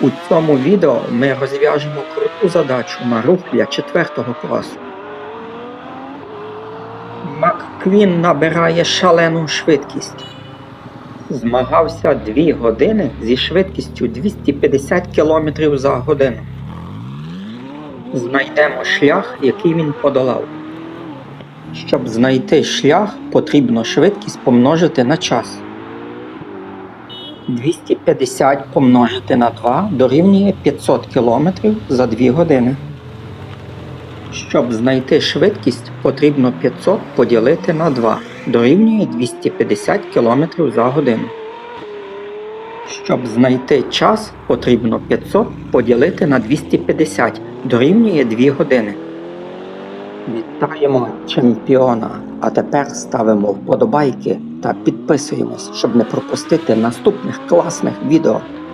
У цьому відео ми розв'яжемо круту задачу на рух для 4 класу. МакКвін набирає шалену швидкість. Змагався 2 години зі швидкістю 250 км за годину. Знайдемо шлях, який він подолав. Щоб знайти шлях, потрібно швидкість помножити на час. 250 помножити на 2 дорівнює 500 км за 2 години. Щоб знайти швидкість, потрібно 500 поділити на 2 дорівнює 250 км за годину. Щоб знайти час, потрібно 500 поділити на 250 дорівнює 2 години. Вітаємо чемпіона! А тепер ставимо вподобайки та підписуємось, щоб не пропустити наступних класних відео.